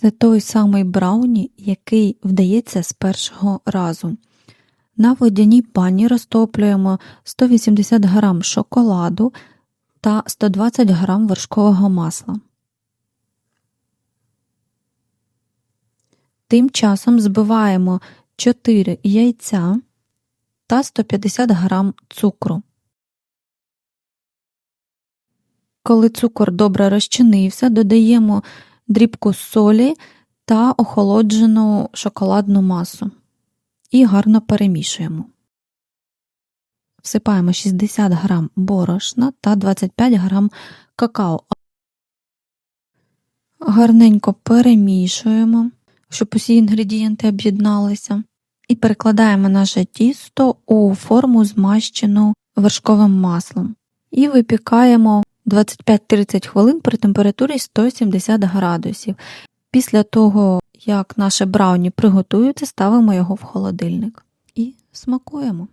Це той самий брауні, який вдається з першого разу. На водяній пані розтоплюємо 180 г шоколаду та 120 г вершкового масла. Тим часом збиваємо 4 яйця та 150 г цукру. Коли цукор добре розчинився, додаємо дрібку солі та охолоджену шоколадну масу і гарно перемішуємо. Всипаємо 60 г борошна та 25 г какао. Гарненько перемішуємо, щоб усі інгредієнти об'єдналися, і перекладаємо наше тісто у форму змащену вершковим маслом і випікаємо 25-30 хвилин при температурі 170 градусів. Після того, як наше брауні приготується, ставимо його в холодильник і смакуємо.